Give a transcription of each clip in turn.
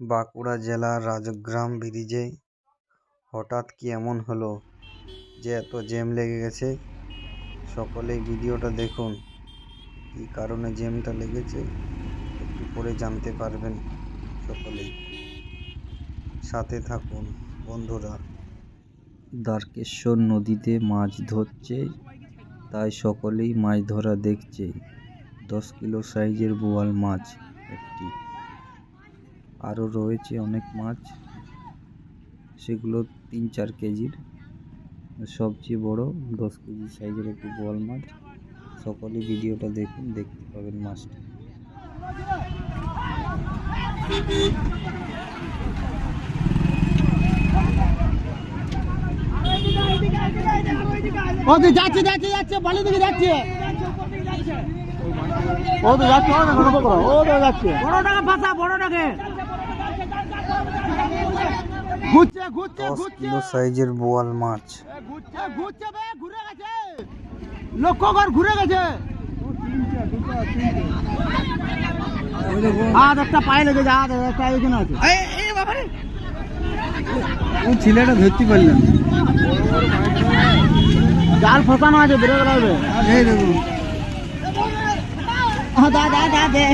বাঁকুড়া জেলার রাজগ্রাম ব্রিজে। হঠাৎ কি এমন হলো যে এত জ্যাম লেগে গেছে? সকলেই ভিডিওটা দেখুন। কী কারণে জ্যামটা লেগেছে একটু পরে জানতে পারবেন সকলেই। সাথে থাকুন বন্ধুরা। দ্বারকেশ্বর নদীতে মাছ ধরছে, তাই সকলেই মাছ ধরা দেখছে। দশ কিলো সাইজের বোয়াল মাছ একটি। আরও রয়েছে অনেক মাছ সেগুলো তিন চার কেজির সবচেয়ে বড় দশ কেজি সাইজের একটি বোয়াল মাছ সকলে ভিডিওটা দেখুন দেখতে পাবেন মাছটা ও তো যাচ্ছে যাচ্ছে যাচ্ছে বালি দিকে যাচ্ছে ও তো যাচ্ছে ও তো যাচ্ছে বড়টাকে ফাঁসা বড়টাকে দশ কিলো সাইজের বোয়াল মাছ। ঘুরে গেছে। লক্ষ্য কর ঘুরে গেছে? হাত একটা পায়ে লেগেছে হাত একটা এখানে আছে। ও ছেলেটা ধরতে পারলেন জাল ফসানো আছে বেরো বেরোবে এই দেখুন দা দা দা দে।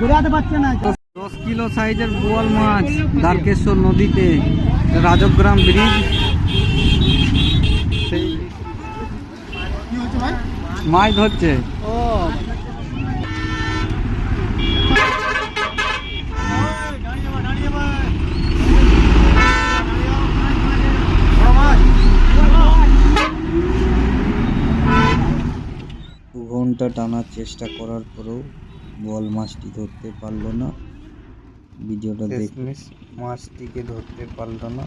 ঘুরাতে পারছে না। দশ কিলো সাইজের বোয়াল মাছ দ্বারকেশ্বর নদীতে রাজগ্রাম ব্রিজ। সেই মাছ ধরছে। ও ঘণ্টা টানার চেষ্টা করার পরেও বল মাছটি ধরতে পারল না। ভিডিওটা দেখ মাছটিকে ধরতে পারল না।